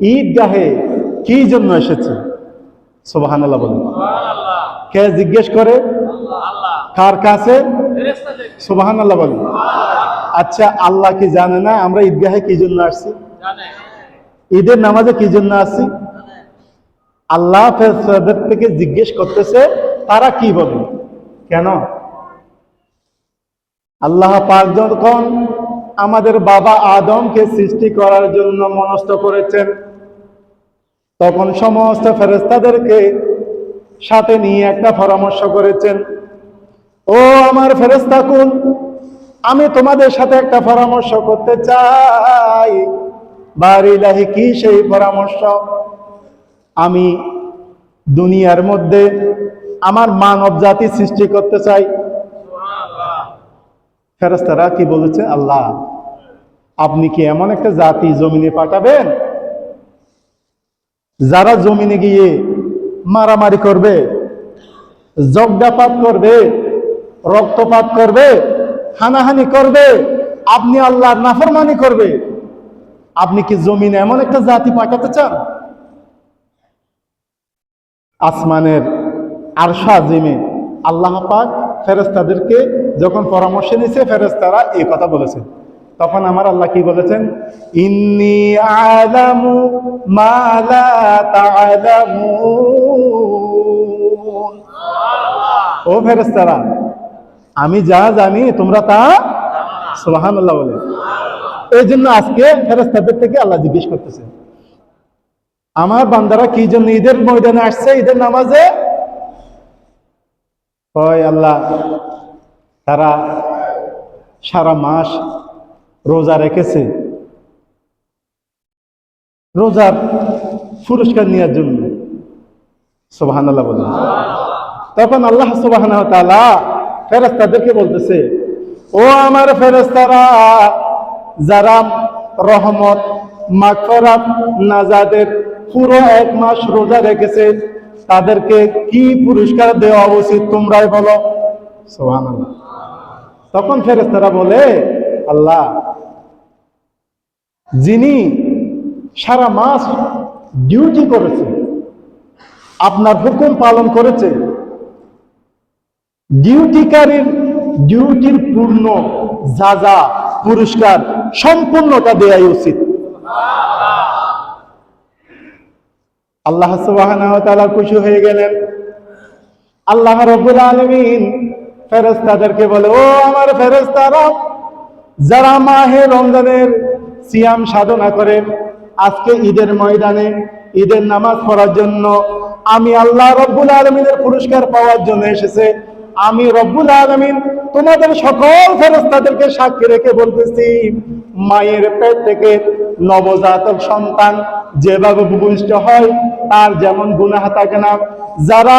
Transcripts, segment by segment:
ঈদগাহে কি জন্য এসেছে? সোবাহান আল্লাহ বলেন কে জিজ্ঞেস করে? কার কাছে? সোবাহান আল্লাহ বলেন। আচ্ছা আল্লাহ কি জানে না আমরা ঈদগাহে কি জন্য আসছি? ঈদের নামাজে কি জন্য আসছি? আল্লাহ থেকে জিজ্ঞেস করতেছে তারা কি বলে? কেন? আল্লাহ যখন আমাদের বাবা আদমকে সৃষ্টি করার জন্য মনস্থ করেছেন তখন সমস্ত ফেরেস্তাদেরকে সাথে নিয়ে একটা পরামর্শ করেছেন, ও আমার ফেরেস্তা কুল, আমি তোমাদের সাথে একটা পরামর্শ করতে চাই। বারিলাহি, কি সেই পরামর্শ? আমি দুনিয়ার মধ্যে আমার মানব জাতি সৃষ্টি করতে চাই। ফেরেস্তারা কি বলেছে? আল্লাহ, আপনি কি এমন একটা জাতি জমিনে পাঠাবেন যারা জমিনে গিয়ে মারামারি করবে জগডাপাত করবে, রক্তপাত করবে, হানাহানি করবে, আপনি আল্লাহর নাফরমানি করবে, আপনি কি জমিনে এমন একটা জাতি পাঠাতে চান? আসমানের আরশা জিমে আল্লাহ পাক ফেরেস্তাদেরকে যখন পরামর্শ নিছে ফেরেস্তারা এই কথা বলেছে। তখন আমার আল্লাহ কি বলেছেন? ইন্নি আলামু মালা ও ফেরেস্তারা আমি যা জানি তোমরা তা সোহান আল্লাহ বলে। এই জন্য আজকে ফেরেস্তাদের থেকে আল্লাহ জিজ্ঞেস করতেছে, আমার বান্দারা কি জন্য ঈদের ময়দানে আসছে? ঈদের নামাজে? হয় আল্লাহ, তারা সারা মাস রোজা রেখেছে। রোজার পুরস্কার নেওয়ার জন্য। সোবাহান আল্লাহ বলেন। তখন আল্লাহ সোবাহান ফেরেস্তাদেরকে বলতেছে, ও আমার ফেরেস্তারা যারা রহমত, মাগফরাত নাজাদের পুরো এক মাস রোজা রেখেছে, তাদেরকে কি পুরস্কার দেওয়া উচিত তোমরাই বলো? সুবহানাল্লাহ। তখন ফেরেস্তারা বলে, আল্লাহ যিনি সারা মাস ডিউটি করেছে, আপনার হুকুম পালন করেছে, ডিউটিকারীর ডিউটির পূর্ণ যা যা পুরস্কার সম্পূর্ণটা দেওয়াই উচিত। আল্লাহ সুবহানাহু ওয়া খুশি হয়ে গেলেন। আল্লাহ রাব্বুল আলামিন ফেরেশতাদেরকে বলে, ও আমার ফেরেশতারা, যারা মাহে রমজানের সিয়াম সাধনা করে আজকে ঈদের ময়দানে ঈদের নামাজ পড়ার জন্য আমি আল্লাহ রব্বুল আলমিনের পুরস্কার পাওয়ার জন্য এসেছে। আমি রব্বুল আলমিন তোমাদের সকল ফেরস্তাদেরকে সাক্ষী রেখে বলতেছি, মায়ের পেট থেকে নবজাতক সন্তান যেভাবে ভূমিষ্ঠ হয়, তার যেমন গুনাহ থাকে না। যারা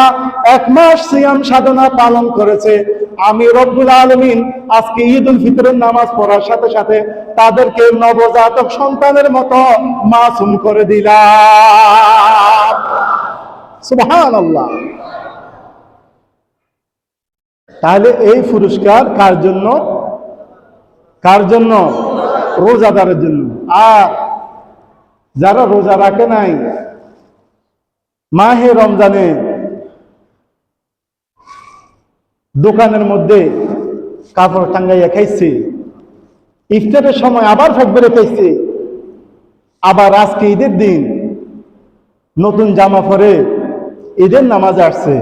এক মাস সিয়াম সাধনা পালন করেছে, আমি রব্বুল আলমিন আজকে ঈদ উল ফিতরের নামাজ পড়ার সাথে সাথে তাদেরকে নবজাতক সন্তানের মতো মাসুম করে দিলাম। সুবহান আল্লাহ তাহলে এই পুরস্কার কার জন্য? কার জন্য? রোজাদারের জন্য। আর যারা রোজা রাখে নাই, মাহে রমজানে দোকানের মধ্যে কাপড় টাঙ্গাইয়া খাইছে, ইফতারের সময় আবার ফেকবেরে খাইছে, আবার আজকে ঈদের দিন নতুন জামা পরে ঈদের নামাজ আসছে।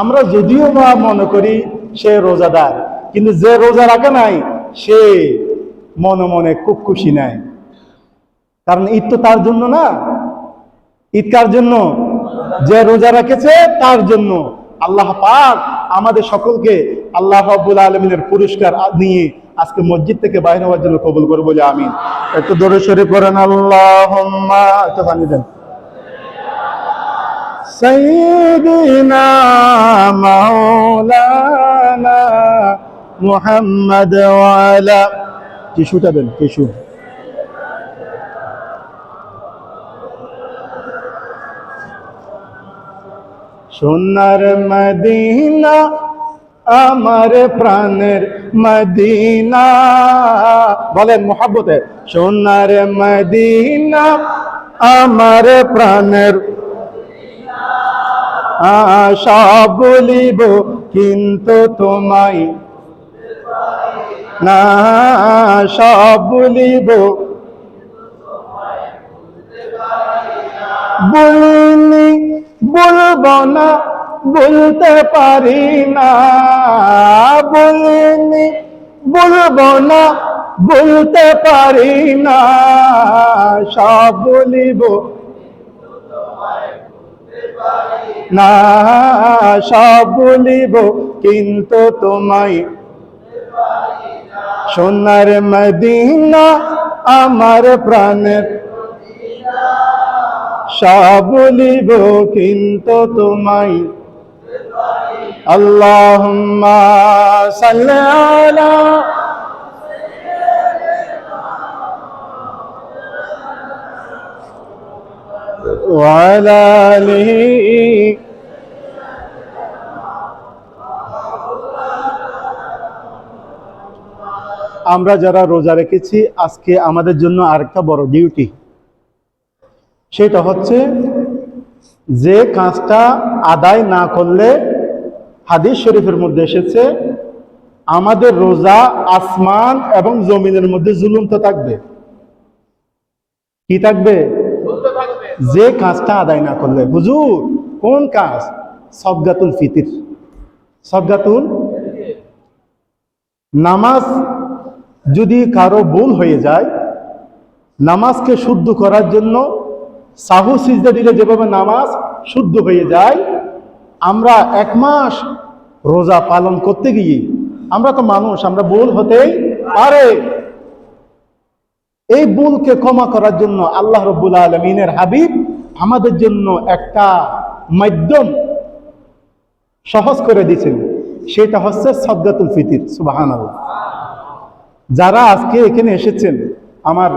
আমরা যদিও মনে করি সে রোজাদার। কিন্তু যে রোজা রাখে নাই, সে মনে মনে খুব খুশি নাই। কারণ ঈদ তো তার জন্য না। ঈদ কার জন্য? যে রোজা রেখেছে, তার জন্য। আল্লাহ পাক আমাদের সকলকে আল্লাহ রাব্বুল আলমিনের পুরস্কার নিয়ে আজকে মসজিদ থেকে বাইরে হওয়ার জন্য কবুল করব বলে আমি একটু দৌড়ে সরে করেন আল্লাহ দেন। سيدنا مولانا محمد وعلى টিস্যুটা দেন টিস্যু সোনার মদিনা আমার প্রাণের মদিনা বলেন মোহাব্বতে সোনার মদিনা আমার প্রাণের আশা বলিব, কিন্তু তোমায় না সব বলিব। বলিনি, বলব না, বলতে পারি না। বলিনি, বলব না, বলতে পারি না। সব বলিব না, সব বলিব কিন্তু তোমায়। সোনার মদিনা আমার প্রাণের। সব বলিব কিন্তু তোমায়। আল্লাহুম্মা সাল্লি وعلى آله আমরা যারা রোজা রেখেছি আজকে আমাদের জন্য আরেকটা বড় ডিউটি সেটা হচ্ছে যে কাজটা আদায় না করলে হাদিস শরীফের মধ্যে এসেছে আমাদের রোজা আসমান এবং জমিনের মধ্যে জুলুম তো থাকবে কি থাকবে যে কাজটা আদায় না করলে, হুজুর, কোন কাজ? সবগাতুল ফিতির। সবগাতুল নামাজ যদি কারও ভুল হয়ে যায়, নামাজকে শুদ্ধ করার জন্য সাহু, সিজদা দিলে যেভাবে নামাজ শুদ্ধ হয়ে যায়, আমরা এক মাস রোজা পালন করতে গিয়ে, আমরা তো মানুষ, আমরা ভুল হতেই পারে। এই ভুলকে ক্ষমা করার জন্য আল্লাহ রব্বুল আলমিনের হাবিব আমাদের জন্য একটা মাধ্যম সহজ করে দিয়েছেন। সেটা হচ্ছে সদ্গাতুল ফিতির সুবাহান যারা আজকে এখানে এসেছেন, আমার